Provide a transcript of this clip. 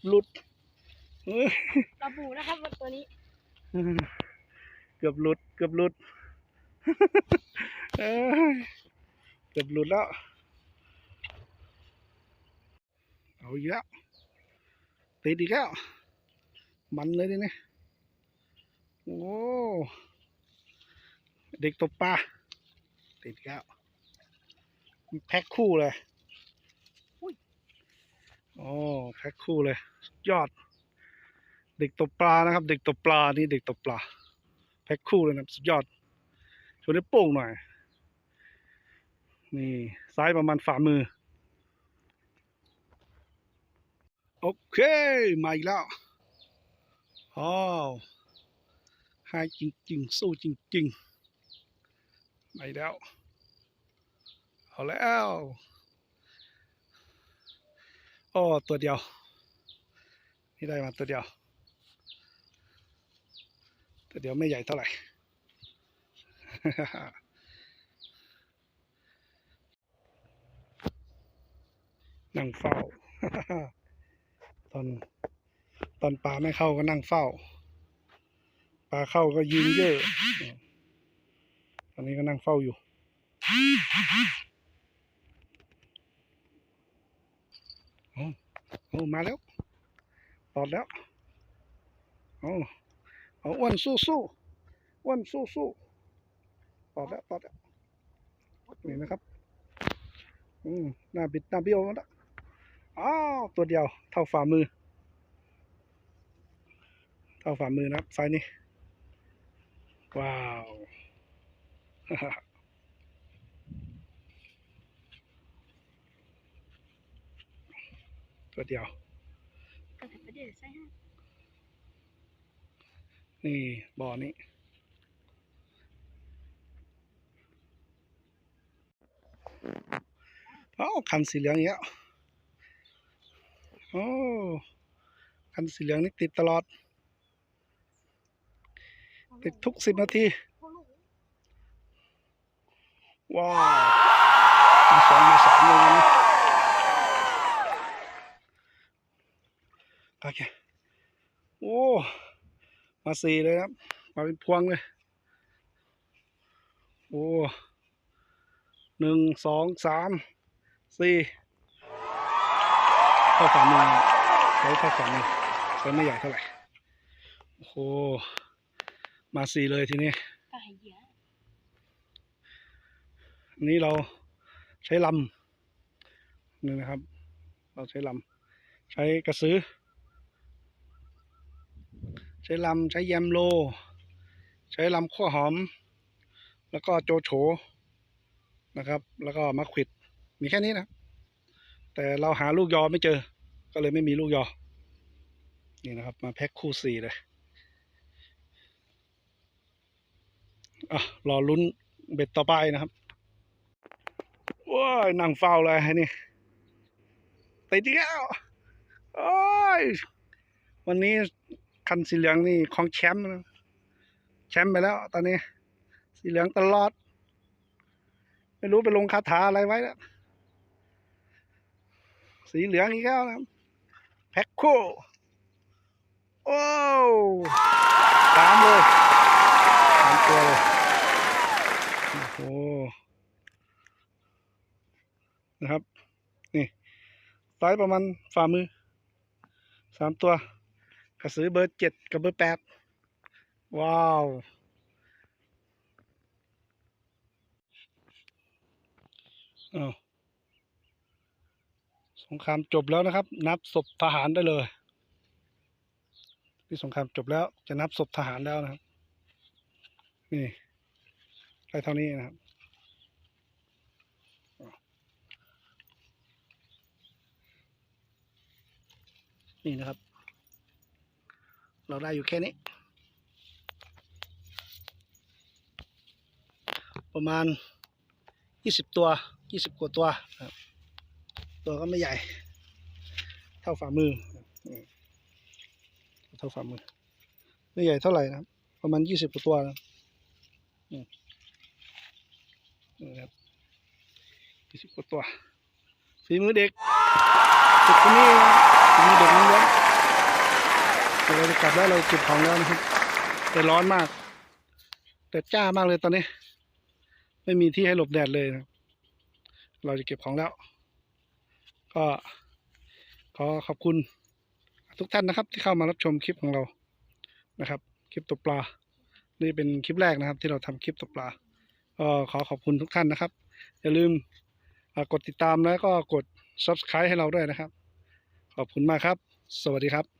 กือบหลุดเอ้ยปลาบูนะครับตัวนี้เกือบหลุด เกือบหลุดเอ้ยเกือบหลุดแล้ว เอาอีกแล้วติดอีกแล้ว มันเลยดิเนี่ยโอ้ เด็กตบปลาติดอีกแล้วมีแพ็คคู่เลย โอ้แพ็คคู่เลยสุดยอด เด็กตบปลานะครับ เด็กตบปลานี่เด็กตบปลาแพ็คคู่เลยนะสุดยอดชว์ได้โป้งหน่อย นี่ซ้ายประมาณฝ่ามือ โอเค มาอีกแล้วอ้าวให้จริง ๆ สู้จริง ๆ มาอีกแล้ว เอาแล้ว โอ้ตัวเดียว นี่ได้มาตัวเดียว ตัวเดียวไม่ใหญ่เท่าไหร่ นั่งเฝ้า ตอน ตอนปลาไม่เข้าก็นั่งเฝ้า ปลาเข้าก็ยืนเยอะ ตอนนี้ก็นั่งเฝ้าอยู่ อ้โอ้มาแล้วตอดแล้วโอ้เอาอ้วนสู้สู้อ้วนสู้สู้ตอดแล้วตอดแล้วนี่นะครับอืมหน้าบิดหน้าเบี้ยวแล้วอ้าวตัวเดียว เท่าฝ่ามือ เท่าฝ่ามือนะครับไซส์นี้ว้าว ตัวเดียวก็แต่ประเดี๋ยวใส่ให้นี่บ่อนี้โอ้คันสีเหลืองอีกแล้วโอ้คันสีเหลืองนี่ติดตลอด ติดทุกสิบนาที ว้าวมีสองมีสามเลยวันนี้โอเค โอ้ มาสี่เลยครับ มาเป็นพวงเลย โอ้หนึ่งสองสามสี่เท่าฝ่ามือใช้เท่าฝ่ามือใช้ไม่ใหญ่เท่าไหร่ โอ้โห มาสี่เลยทีนี้ก็ให้เหยื่ออันนี้เราใช้ลำนี่นะครับ เราใช้ลำใช้กระสือ ใช้ลำใช้แยมโล ใช้ลำขั้วหอม แล้วก็โจโฉนะครับ แล้วก็มะขิดมีแค่นี้นะ แต่เราหาลูกยอไม่เจอ ก็เลยไม่มีลูกยอ นี่นะครับ มาแพ็คคู่สี่เลยอะรอลุ้นเบ็ดต่อไปนะครับว้ายนั่งเฝ้าเลยไอ้นี่ติดอีกแล้วโอ้ยวันนี้ คันสีเหลืองนี่ของแชมป์แชมป์ไปแล้ว ตอนนี้ สีเหลืองตลอด ไม่รู้ไปลงคาถาอะไรไว้แล้ว สีเหลืองอีกแล้วนะแพ็คคู่โอ้สามเลยสามตัวเลยโอ้โหนะครับ นี่ไซส์ประมาณฝ่ามือสามตัว กระสือเบอร์เจ็ดกับเบอร์แปดว้าว สงครามจบแล้วนะครับ นับศพทหารได้เลยนี่สงครามจบแล้วจะนับศพทหารแล้วนะครับ นี่ได้เท่านี้นะครับนี่นะครับ เราได้อยู่แค่นี้ ประมาณยี่สิบตัวยี่สิบกว่าตัวครับตัวก็ไม่ใหญ่ เท่าฝ่ามือเท่าฝ่ามือ ไม่ใหญ่เท่าไหร่นะครับ ประมาณยี่สิบกว่าตัวนะนี่ครับยี่สิบกว่าตัวฝีมือเด็กตจุดที่นี่นะจะมีเด็กน้องเลี้ยงเดี๋ยวเราจะ กลับแล้วเราเก็บของแล้วนะครับ แต่ร้อนมาก แต่จ้ามากเลยตอนนี้ ไม่มีที่ให้หลบแดดเลยนะเราจะเก็บของแล้ว ก็ขอขอบคุณทุกท่านนะครับ ที่เข้ามารับชมคลิปของเรานะครับ คลิปตกปลา นี่เป็นคลิปแรกนะครับ ที่เราทำคลิปตกปลาก็ขอขอบคุณทุกท่านนะครับ อย่าลืมกดติดตามแล้วก็กด subscribe ให้เราด้วยนะครับ ขอบคุณมากครับ สวัสดีครับ